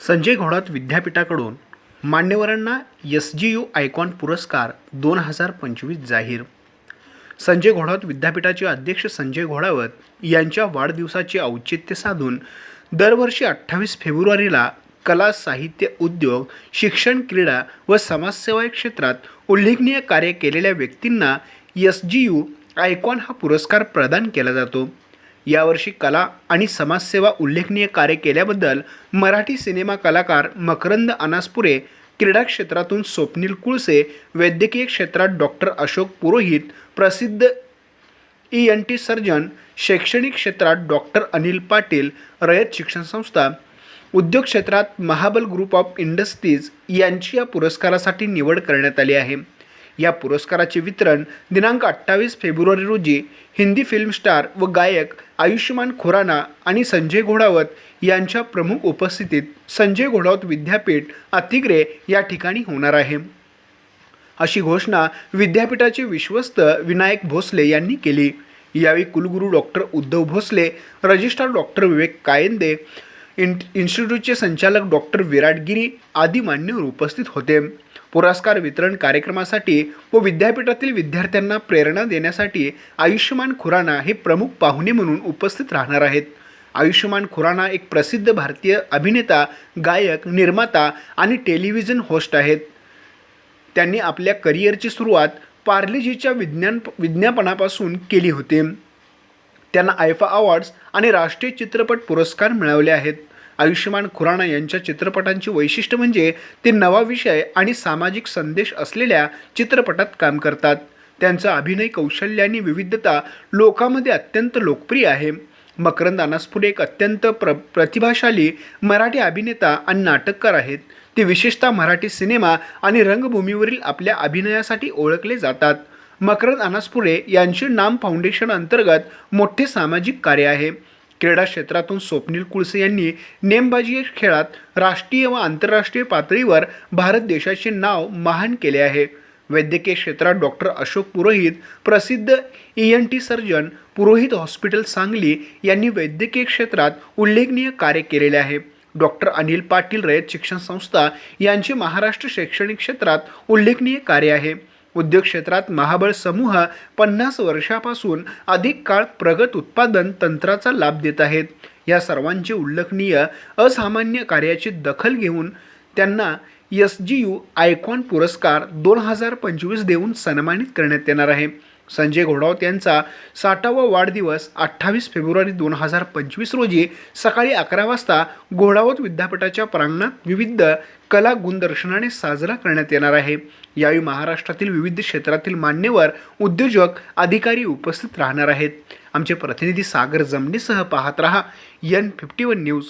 संजय घोडात विद्यापीठाकडून मान्यवरांना S G you icon पुरस्कार दोन हजार पंचवीस जाहीर. संजय घोडावत विद्यापीठाचे अध्यक्ष संजय घोडावत यांच्या वाढदिवसाचे औचित्य साधून दरवर्षी अठ्ठावीस फेब्रुवारीला कला साहित्य उद्योग शिक्षण क्रीडा व समाजसेवा या क्षेत्रात उल्लेखनीय कार्य केलेल्या व्यक्तींना एस जी यू आयकॉन हा पुरस्कार प्रदान केला जातो. यावर्षी कला आणि समाजसेवा उल्लेखनीय कार्य केल्याबद्दल मराठी सिनेमा कलाकार मकरंद अनासपुरे क्रीडा क्षेत्रातून स्वप्नील कुळसे वैद्यकीय क्षेत्रात डॉक्टर अशोक पुरोहित प्रसिद्ध ई एन टी सर्जन शैक्षणिक क्षेत्रात डॉक्टर अनिल पाटील रयत शिक्षण संस्था उद्योग क्षेत्रात महाबल ग्रुप ऑफ इंडस्ट्रीज यांची या पुरस्कारासाठी निवड करण्यात आली आहे. या पुरस्काराचे वितरण दिनांक अठ्ठावीस फेब्रुवारी रोजी हिंदी फिल्म स्टार व गायक आयुष्यमान खुराना आणि संजय घोडावत यांच्या प्रमुख उपस्थितीत संजय घोडावत विद्यापीठ अतिग्रे या ठिकाणी होणार आहे. अशी घोषणा विद्यापीठाचे विश्वस्त विनायक भोसले यांनी केली. यावेळी कुलगुरू doctor Uddhav Bhosale registrar doctor Vivek Kayande in इन्स्टिट्यूटचे संचालक डॉक्टर विराट गिरी आदी मान्यवर उपस्थित होते. पुरस्कार वितरण कार्यक्रमासाठी व विद्यापीठातील विद्यार्थ्यांना प्रेरणा देण्यासाठी आयुष्यमान खुराना हे प्रमुख पाहुणे म्हणून उपस्थित राहणार आहेत. आयुष्यमान खुराना एक प्रसिद्ध भारतीय अभिनेता गायक निर्माता आणि टेलिव्हिजन होस्ट आहेत. त्यांनी आपल्या करिअरची सुरुवात पार्लेजीच्या विज्ञान विज्ञापनापासून केली होती. त्यांना आयफा अवॉर्ड्स आणि राष्ट्रीय चित्रपट पुरस्कार मिळवले आहेत. आयुष्यमान खुराणा यांच्या चित्रपटांची वैशिष्ट्य म्हणजे ते नवा विषय आणि सामाजिक संदेश असलेल्या चित्रपटात काम करतात. त्यांचं अभिनय कौशल्य आणि विविधता लोकांमध्ये अत्यंत लोकप्रिय आहे. मकरंद अनासपुरे एक अत्यंत प्र प्रतिभाशाली मराठी अभिनेता आणि नाटककार आहेत. ते विशेषतः मराठी सिनेमा आणि रंगभूमीवरील आपल्या अभिनयासाठी ओळखले जातात. मकरंद अनासपुरे यांचे नाम फाउंडेशन अंतर्गत मोठे सामाजिक कार्य आहे. क्रीडा क्षेत्रातून स्वप्नील कुळसे यांनी नेमबाजी या खेळात राष्ट्रीय व आंतरराष्ट्रीय पातळीवर भारत देशाचे नाव महान केले आहे. वैद्यकीय क्षेत्रात डॉक्टर अशोक पुरोहित प्रसिद्ध E N T surgeon Purohit hospital Sangli यांनी वैद्यकीय क्षेत्रात उल्लेखनीय कार्य केलेले आहे. डॉक्टर अनिल पाटील रयत शिक्षण संस्था यांचे महाराष्ट्र शैक्षणिक क्षेत्रात उल्लेखनीय कार्य आहे. उद्योग क्षेत्रात महाबळ समूह पन्नास वर्षापासून अधिक काळ प्रगत उत्पादन तंत्राचा लाभ देत आहेत. या सर्वांचे उल्लेखनीय असामान्य कार्याची दखल घेऊन त्यांना एस जी यू आयकॉन पुरस्कार दोन हजार पंचवीस देऊन सन्मानित करण्यात येणार आहे. संजय घोडावत यांचा साठावा वाढदिवस अठ्ठावीस फेब्रुवारी दोन हजार पंचवीस रोजी सकाळी अकरा वाजता घोडावत विद्यापीठाच्या प्रांगणात विविध कला गुणदर्शनाने साजरा करण्यात येणार आहे. यावेळी महाराष्ट्रातील विविध क्षेत्रातील मान्यवर उद्योजक अधिकारी उपस्थित राहणार आहेत. आमचे प्रतिनिधी सागर जमनीसह पाहत रहा. N fifty one news